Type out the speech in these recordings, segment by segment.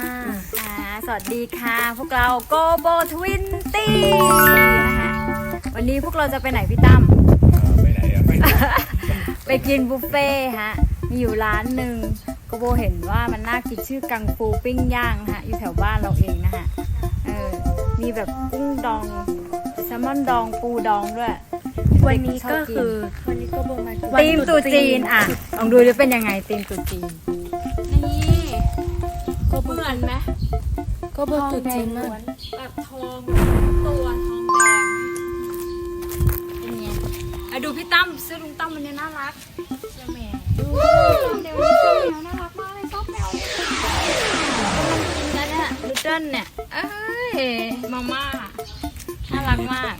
ค่ะสวัสดีค่ะ พวกเราโกโบทวินตี้นะคะวันนี้พวกเราจะไปไหนพี่ตั้ม ไปไหนอะไปไหนไปกินบุฟเฟ่ต์ฮะ มีอยู่ร้านหนึ่งโกโบเห็นว่ามันน่ากินชื่อกังฟูปิ้งย่างนะฮะ อยู่แถวบ้านเราเองนะฮะ เออ มีแบบกุ้งดองแซลมอนดองปูดองด้วย วันนี้ก็คือวันนี้ก็บมา ตีมตรุษจีนอะลองดูดิเป็นยังไงตีมตรุษจีนนี่ ก็เหมือนไหมก็บตุดจีนมากแบบทองตัวทองแดงเป็นไงอะดูพี่ตั้มเสื้อลุงตั้มมันเนี่ยน่ารักเสื้อแมวดูเดี๋ยวนี้เสื้อแมวน่ารักมากเลยชอบแมวเนี่ยกำลังกินกันเนี่ยลิตเติ้ลเนี่ยเอ้ยมาม่าน่ารักมาก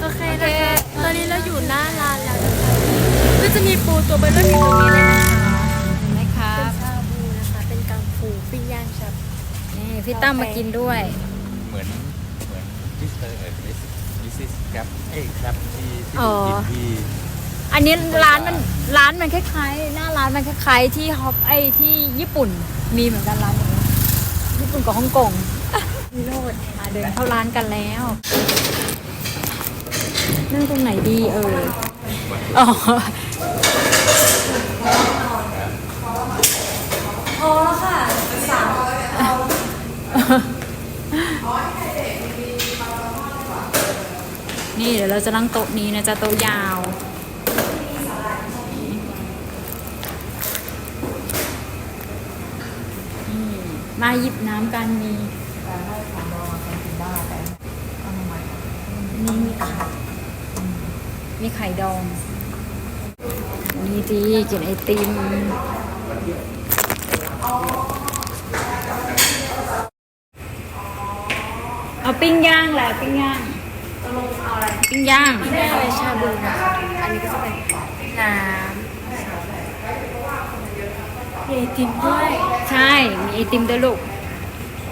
โอเคนะคะตอนนี้เราอยู่หน้าร้านแล้วนะคะก็จะมีปูตัวเบลเลอร์อยู่ตรงนี้เลยนะ นี่พี่ตั้มมากินด้วย เหมือนเหมือนดิสเตอร์เออดิสดิสครับเอ้ยครับที่ที่อ๋อกินที่อันนี้ร้านมันร้านมันคล้ายๆ หน้าร้านมันคล้ายๆที่ฮอปไอที่ญี่ปุ่นมีเหมือนกันร้านนี้ญี่ปุ่นกับฮ่องกงมีโลดมาเดินเข้าร้านกันแล้วนั่งตรงไหนดีเอออ๋อพอแล้วค่ะสาม นี่เดี๋ยวเราจะนั่งโต๊ะนี้นะจ๊ะโต๊ะยาวมมาหยิบน้ำกันมีนี่มีไข่มีไข่ดอง นี่ดีกินไอติม เอาปิ้งย่างแหละปิ้งย่างปิ้งย่างไม่ได้อะไรชาบูนะคะอันนี้ก็จะเป็นน้ำมีไอติมด้วยใช่ มีไอติมด้วยลูก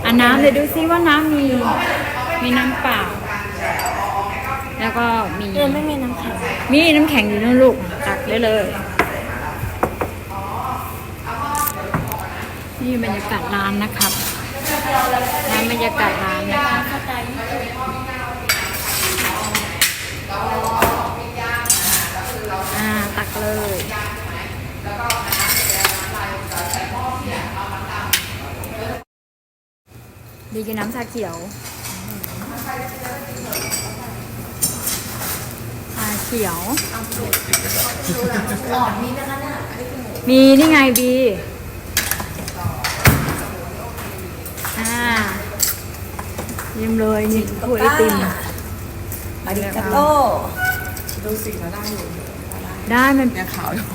อะน้ำเดี๋ยวดูซิว่าน้ำมี มีน้ำเปล่า แล้วก็มีเออไม่มีน้ำแข็งมีน้ำแข็งอยู่นั่นลูกตักได้เลยนี่บรรยากาศร้านนะครับ ร้านบรรยากาศร้านนะครับสไตล์ญี่ปุ่นอ่าตักเลยดีกินน้ำชาเขียวชาเขียว มีนี่ไงบี อ่า ยิ้มเลยนี่พูดไอติมอาริกาโต้ได้มันยังขาวอยู่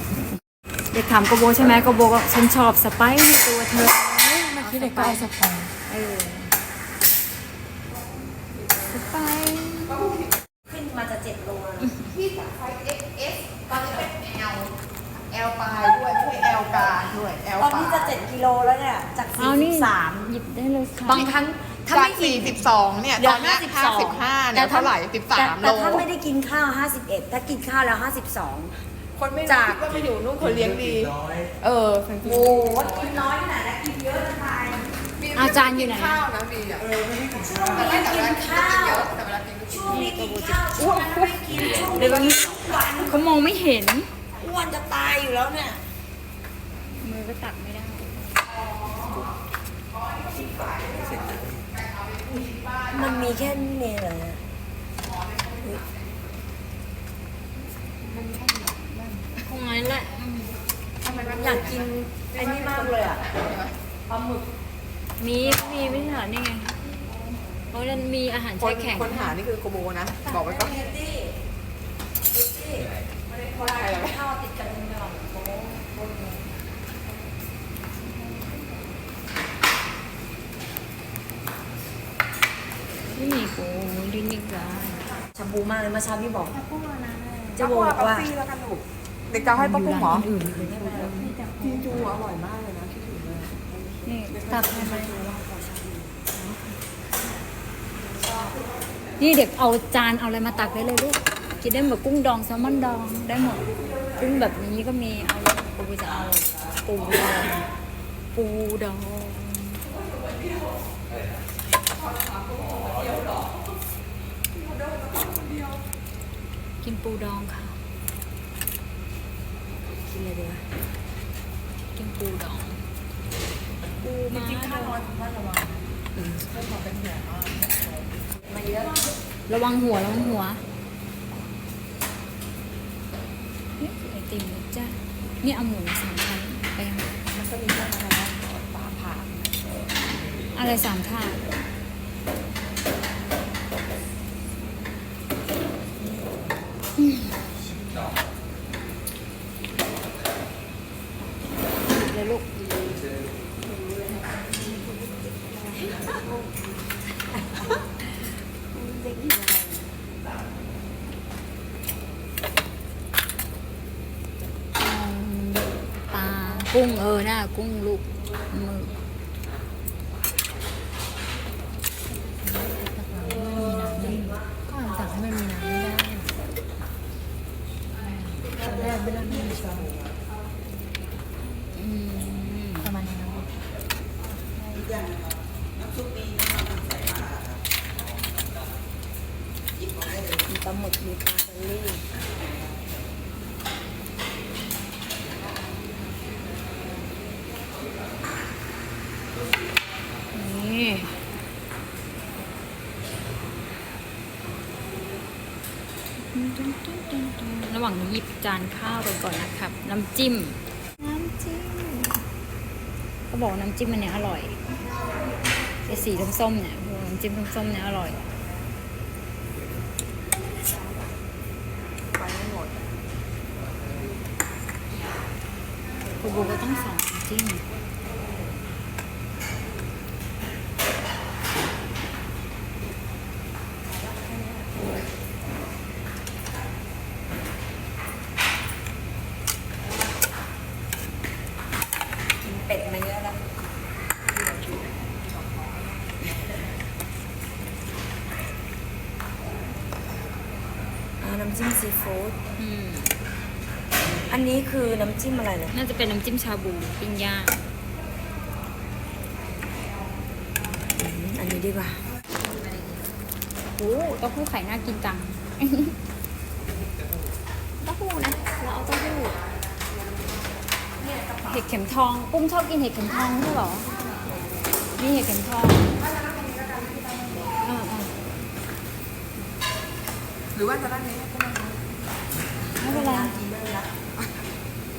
เด็กถามกโบใช่ไหมกโบก็ฉันชอบสไปซ์ในตัวเธอเมื่อกี้เด็กก็เอาสปองเออสไปซ์ขึ้นมาจะเจ็ดโลแล้วนะพี่จากไซส์ XS ตอนนี้เป็น L L ปลายด้วยช่วย L กลางด้วย L ตอนนี้จะเจ็ดกิโลแล้วเนี่ยจากเอานี่สี่สามหยิบได้เลยค่ะบางครั้ง ถ้าจากไม่กิน 42 เนี่ยเดี๋ตยอวนเนี้ห้าสิบสอง55เนี่ยเท่าไหร่ 13 โล แต่ถ้าไม่ได้กินข้าว 51 ถ้ากินข้าวแล้ว 52 คนไม่รู้จาก คิดว่ามาอยู่นู่นคนเลี้ยงดีเออสังเกตโอ้ยกินน้อยขนาดนั้นกินเยอะนะทายอาจารย์อยู่ไหนข้าวนะบีอะช่วงนี้กินข้าวแต่เวลากินช่วงนี้กินข้าวช่วงนั้นไม่กินช่วงเดี๋ยวก่อนนี้ทุกวันเขามองไม่เห็นอ้วนจะตายอยู่แล้วเนี่ย มือก็ตักไม่ได้ มันมีแค่นี้เลยคงงั้นแหละอืมอยากกินไอ้นี่มากเลยอะปลาหมึกมีมีไม่ใช่เหรอนี่ไงเพราะมันมีอาหารคแช่นแข็งคนหานี่คือโกโบนะ บอกไว้ก่อนเฮดดี้เฮดดี้คนไทยข้าวติดกันตลอดโอ้โห ไม่มีกูดินิกาชาบูมากเลยเมื่อเช้าพี่บอกจะจะบบออกกว่าว่าฟรีแล้วกันลูกเด็กจะให้ป้าปุ้มเหรอร้านอื่นเลยจีจูอร่อยมากเลยนะคิดถึงเลยนี่ตักให้ไหมนี่เด็กเอาจานเอาอะไรมาตักได้เลยลูกกินได้หมดกุ้งดองแซลมอนดองได้หมดกุ้งแบบนี้ก็มีเอาเลยปูจะเอาปูดองปูดอง กินปูดองค่ะ กินเลยดีวะกินปูดอง ปูม้าจริงๆดข้าองน้อยคุณว่าระวังเพื่อนเราเป็นห่วงมากมาเยอะระวังหัวระวังหัวนี่คือไอติมนะจ้านี่เอาหมูสามชั้นไปยังมันก็มีเรื่องอะไรนะปลาผ่าอะไรสามถาดเลยลูก ปลากุ้ งเออน่ากุ้งลูกมือก็สั่งให้มันมีน้ำไม่ได้ตอนแรกไม่ได้ไม่มีช้อนอืมประมาณนี้นะมีปลาหมึกมีปลาเบลลี่ นี่ระห ว่างนี้หยิบจานข้าวไปก่อนนะครับ น้ำจิ้ม น้ำจิ้มเขาบอกน้ำจิ้มมันเนี่ยอร่อยไอ้สีส้มๆเนี่ยน้ำจิ้มส้มๆเนี่ยอร่อยไปไม่หมดกูบูก็ต้องสองน้ำจิ้ม กินเป็ดมาเยอะแล้วอ่าน้ำ จิ้มซีฟู้ดอืมอันนี้คือน้ำจิ้มอะไรเนี่ยน่าจะเป็นน้ำจิ้มชาบูปิ้งย่างอืมอันนี้ดีกว่า โอ้เต้าหู้ไข่น่ากินจัง เต้าหู้นะ เราเอาเต้าหู้ เห็ดเข็มทอง ปุ้มชอบกินเห็ดเข็มทองใช่เหรอนี่เห็ดเข็มทองเออเออ หรือว่าจะด้านนี้ก็ได้ไม่เป็นไร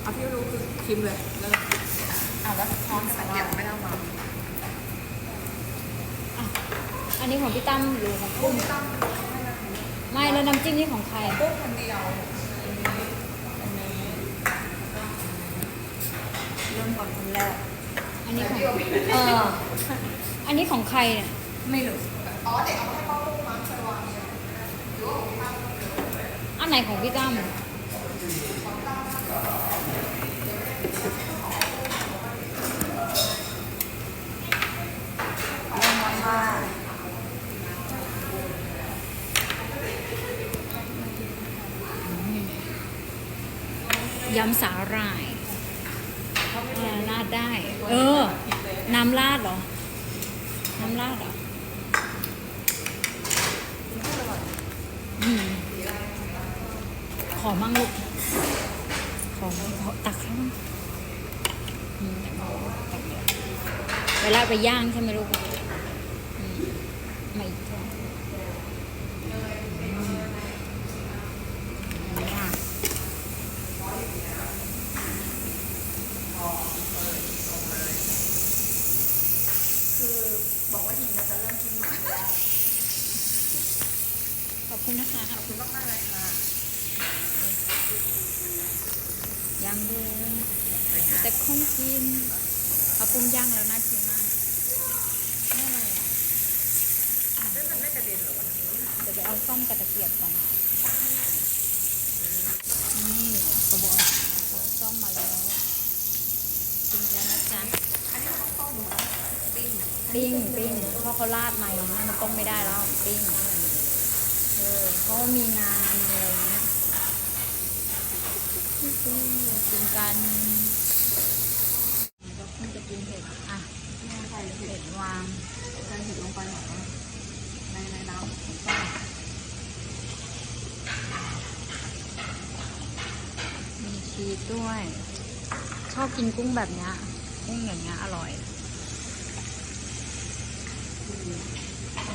เอาที่รู้คือชิมเลยแล้วอะแล้วช้อนกับตะเกียบไม่ได้อามาอันนี้ของพี่ตั้มหรือของปุ้มไม่แล้วน้ำจิ้มนี่ของใครปุ๊บคนเดียวเริ่มก่อนคนแรกอันนี้ของเอออันนี้ของใครเนี่ยไม่รู้อัน ไหนของพี่ตั้มยำสาหร่ายราดได้ เออ น้ำราดเหรอ น้ำราดเหรออืมข อมั่งลูก ขอขอตักข้างเวลาไปย่างใช่ไหมลูกอืมมาอีกทีอืมอะ คือบอกว่าทีมจะเริ่มชิมหมาแล้ว ขอบคุณนะคะ ขอบคุณมากๆเลยค่ะ ย่างด้วยแต่คน กินเอาปรุงย่างแล้วน่ากินมากนี่อะไรอะอะเดี๋ยวไปเอาซ่อมกับตะเกียบก่อนนี่กระบอกซ่อมมาแล้วกินแล้วนะจ๊ะอันนี้ต้องต้มหรอปิ้งปิ้งปิ้งเพราะเขาราดใหม่นะมันต้มไม่ได้แล้วปิ้งเออเพราะมีงานมีอะไรอย่างเงี้ยกินกัน กินเสร็จอะส่เห็ดเห็ดวางใส่เห็ดลงไปหน่อยนะในในน้ำต้มมีชีสด้วย ชอบกินกุ้งแบบเนี้ยกุ้งอย่างเงี้ยอร่อย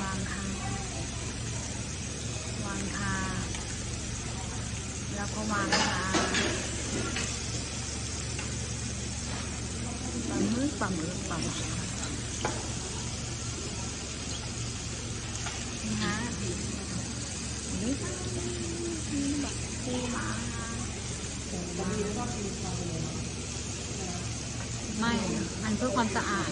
วางค่ะวางค่ะแล้วก็วางค่ะ ปลาหมึกปลาหมึกปลาหมึกนี่ฮะนี่แบบปูมาไม่ มันเพื่อความสะอาด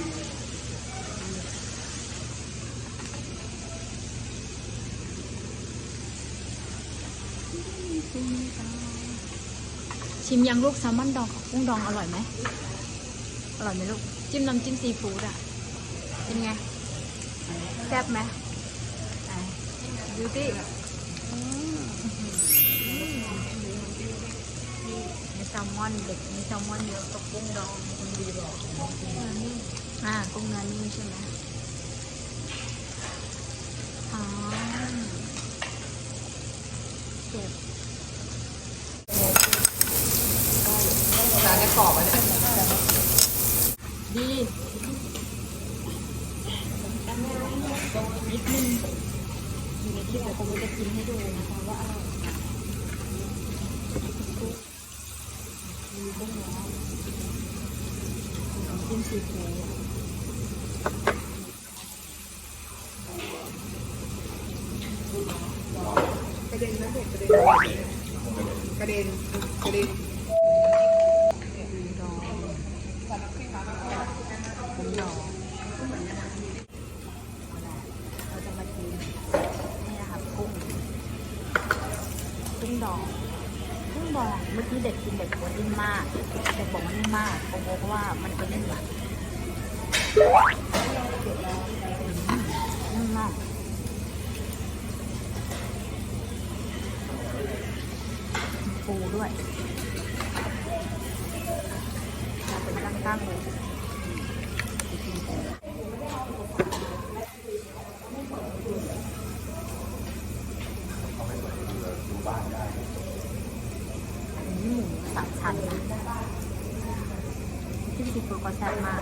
ชิมยังลูกแซลมอนดองกับกุ้งดองอร่อยไหม ร่อยไหมลูก จิ้มน้ำจิ้มซีฟู้ดอะ เป็นไง แซ่บไหมดูดิมีแซลมอนเด็กมีแซลมอนเยอะกับกุ้งดองคุณดีบอกอ่ากุ้งเนื้อนี่ใช่ไหมอ๋อเจ็บ ร้านในกรอบอะเนี่ย ดี นิดนึงอยู่ในที่เราคงจะกินให้ดูนะคะว่าอร่อยมีบุ้งแล้วน้ำจิ้มซีฟู้ดกระเด็นนะเด็กกระเด็นกระเด็นกระเด็น กุ้งดองกุ้งดองเราจะมากินนี่นะคะกุ้งกุ้ งดองกุ้งดองเมื่อกี้เด็กกินเด็กบอกว่านิ่มมากเด็กบอกว่านิ่มมากโกโก้เพราะว่ามันจะนิ่มหวานนิ่มมากปูด้วยเป็นตั้งๆเลยอันนี้หมูสามชั้นนะที่ซีฟู้ดก็แซ่บมาก จะ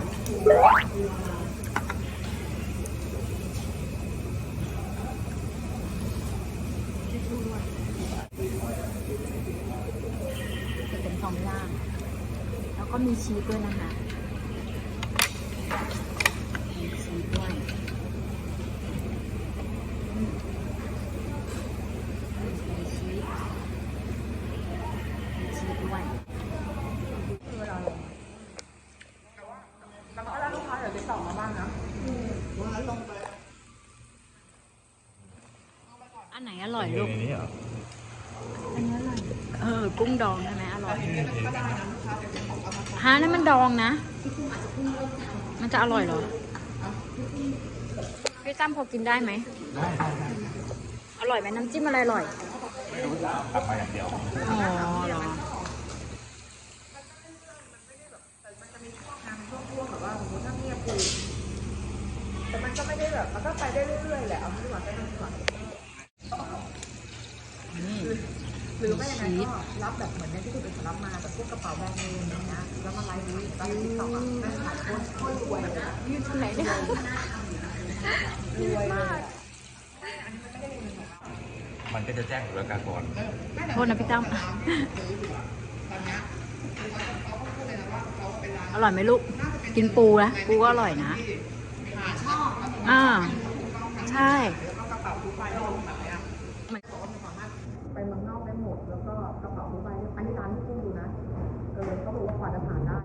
เป็นสองย่าง แล้วก็มีชีสด้วยนะคะ มีชีสด้วยอืมมีชีสมีชีสด้วย แล้วก็ร้านลูกค้าเดี๋ยวติดต่อมาบ้างนะ อั นไหนอร่อยลูกในนี้เหรออันนี้อร่อยเออ กุ้งดองใช่ไหมอร่อยฮะนั่นมันดองนะ มันจะอร่อยเหรอ พี่ตั้มพอกินได้ไหมได้ได้ได้อร่อยไหมน้ำจิ้มอะไรอร่อย ไม่รู้จะกลับมาอย่างเดียว อ๋อเหรอแต่มันก็ไม่ได้แบบ มันก็ไปได้เรื่อยๆแหละ เอาที่หวานไปทางหวานนี่ หรือไม่อย่างนั้นก็รับแบบเหมือนเนี่ยที่คุณเป็นรับมาแบบพวกกระเป๋าแบรนด์เนมอย่างเงี้ยแล้วมาไลฟ์นี้ก็ติดต่อมาไม่ขายคนคนรวยเลยยืนตรงไหนเนี่ยรวยเลยมันก็จะแจ้งศุลกากรโทษนะพี่ตั้มอร่อยไหมลูก กินปูนะ ปูก็อร่อยนะอ่าใช่ ไปเมืองนอกได้หมดแล้วก็กระเป๋าทุกใบอันนี้ร้านที่คุณดูนะเออเขาบอกว่ากว่าจะผ่านได้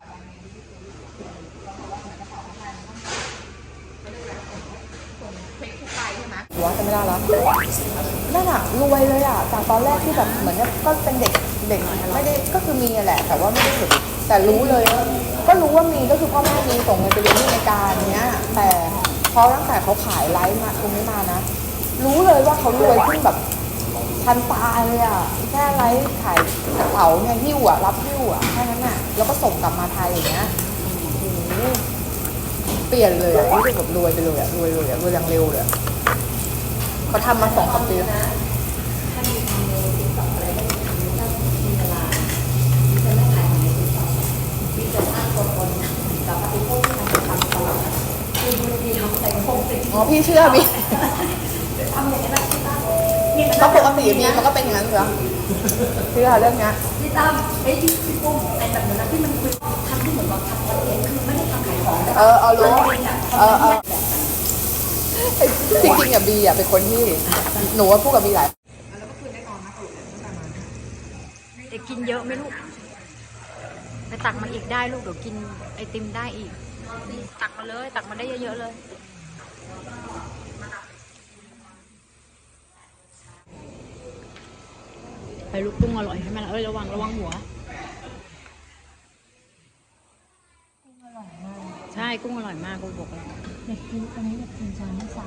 หัวจะไม่ได้แล้วนั่นอะรวยเลยอะจากตอนแรกที่แบบเหมือนก็เป็นเด็กเด็กไม่ได้ก็คือมีแหละ แต่ว่าไม่ได้แบบแต่รู้เลยว่าก็รู้ว่ามีก็คือพ่อแม่มีส่งเงินไปเรียนที่อเมริกาอย่างเนี้ย แต่พอตั้งแต่เขาขายไลฟ์มาตรงนี้มานะ รู้เลยว่าเขารวยขึ้นแบบทันตาเลยอะแค่ไลฟ์ขายกระเป๋าเนี่ยหิ้วอะรับหิ้วอะแค่นั้นอะแล้วก็ส่งกลับมาไทยอย่างเงี้ยเปลี่ยนเลยอะรู้สึกแบบรวยไปเลยอะรวยเลยอะรวยอย่างเร็วเลยอะ เขาทำมาสองสามปีแล้วอ๋อพี่เชื่อบีก็ปกติบีมันก็เป็นอย่างนั้นเหรอเชื่อเรื่องเนี้ยพี่ตั้มไอ้ที่พี่ปุ้มไอ้แบบนั้นนะที่มันคุยทำที่เหมือนแบบทำคอนเทนต์คือไม่ได้ทำขายของแต่เออเอารู้เออเออ จริงจริงๆอะบีอะเป็นคนที่หนูว่าพูดกับบีหลายเด็กกินเยอะไหมลูก ไปตักมาอีกได้ลูกเดี๋ยวกินไอติมได้อีก ตักมาเลย ตักมาได้เยอะๆเลย ไปลูกกุ้งอร่อยใช่ไหมล่ะเอ้ยระวังระวังหัว ใช่กุ้งอร่อยมากกุ้งบอกเลย เด็กกินอันนี้เด็กกินจานไม่ใส่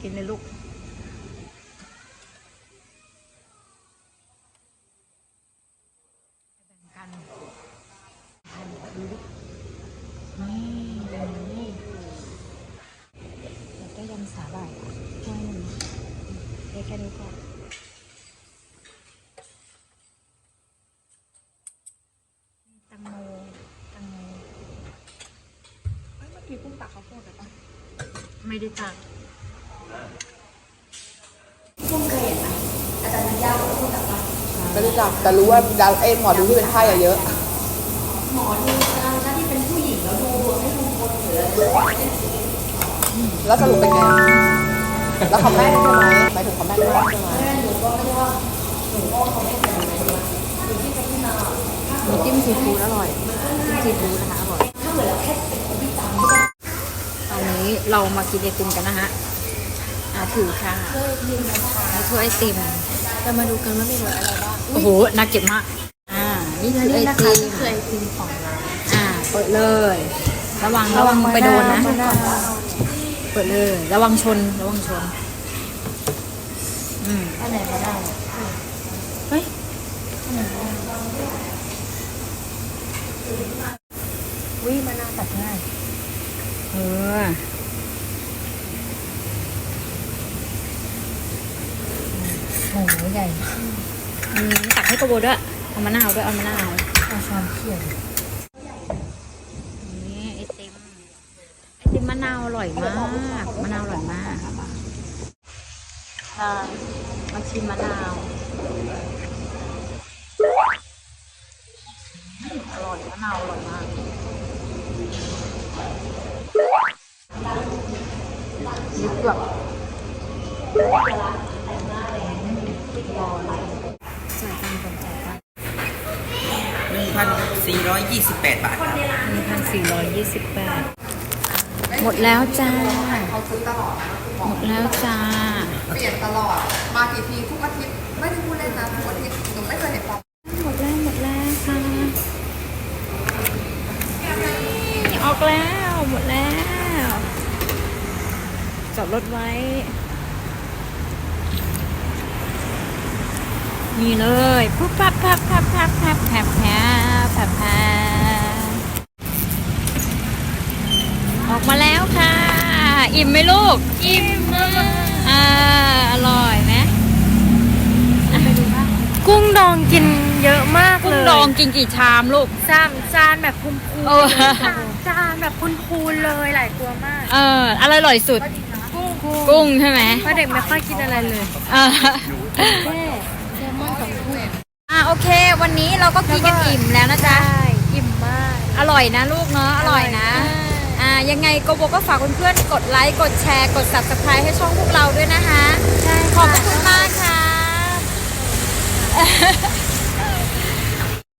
กินเลยลูก กันดูดินี่นี่แล้วก็ยำสาหร่ายถ้วยหนึ่งได้แค่นี้ก่อนตังโมตังโมเมื่อกี้พุ่งตักเขาวโพดไปปะ ไม่ได้ตักปุ้มเคยเห็นไหมอาจารย์วิทยาพูดกับว่าไม่รู้จักแต่รู้ว่าดาวเอ็นหมอดูที่เป็นไพ่อะเยอะ หมอดูเราถ้าที่เป็นผู้หญิงแล้วดูดวงให้ลุงพลหรืออะไรแล้วสรุปเป็นไง แล้วเขาแม่นใช่ไหมหมายถึงเขาแม่นมากใช่ไหมแม่หนูก็ไม่ได้ว่าหนูก็เขาไม่แต่งงานมาหนูที่ไปที่นาน้ำจิ้มซีฟู้ดอร่อยจิ้มซีฟู้ดนะคะอร่อยถ้าเหมือนเราแค่ เรามากินไอติมกันนะฮะอาถือค่ะแล้วถ้วยไอติมจะมาดูกันว่ามีรสอะไรบ้างโอ้โหน่าเก็บมาก อ่า นี่คือไอนี่นะคะติมก็คือไอติมของร้านอ่า เปิดเลย ระวังระวังไปโดนนะ เปิดเลย ระวังชน ระวังชน อืมอันไหนก็ได้เฮ้ยวิมะนาวตัดง่าย เออ โหใหญ่อืมตักให้กระโบด้วย เอามะนาวด้วย เอามะนาวเอาช้อนเขี่ยนี่ไอติม ไอติมมะนาวอร่อยมาก มะนาวอร่อยมากค่ะมาชิมมะนาวอร่อยมะนาวอร่อยมากนี่แบบ จ่ายตังค์ก่อนจ่ายตังค์1,428บาทครับหนึ่งพันสี่ร้อยยี่สิบแปดหมดแล้วจ้า เขาซื้อตลอดนะหมดแล้วจ้า เปลี่ยนตลอด มากี่ทีทุกอาทิตย์ ไม่ได้พูดเล่นนะทุกอาทิตย์หนูไม่เคยเห็นปอมหมดแล้วหมดแล้วค่ะออกแล้วหมดแล้วจอดรถไว้ นี่เลยปุ๊บปั๊บปั๊บปั๊บปั๊บปั๊บแผลแผลแผลแผลออกมาแล้วค่ะ อิ่มไหมลูก อิ่มมากอ่าอร่อยไหมกุ้งดองกินเยอะมากกุ้เลงยดองกินกี่ชามลูก จานจานแบบพูนพูนโอ้จานแบบพูนพูนเลยหลายตัวมาก เอออะไรอร่อยสุด กุ้งกุ้งกุ้งใช่ไหมเพราะเด็กไม่ค่อยกินอะไรเลยอ่าแค่แซลมอนกับกุ้งอะ โอเค วันนี้เราก็กินกันอิ่มแล้วนะจ๊ะ ใช่อิ่มมาก อร่อยนะลูกเนาะ อร่อยนะ อ่า ยังไงโกโบก็ฝากเพื่อนๆ กดไลค์ กดแชร์ กด subscribe ให้ช่องพวกเราด้วยนะคะ ใช่ขอบค่ะคุณมากค่ะ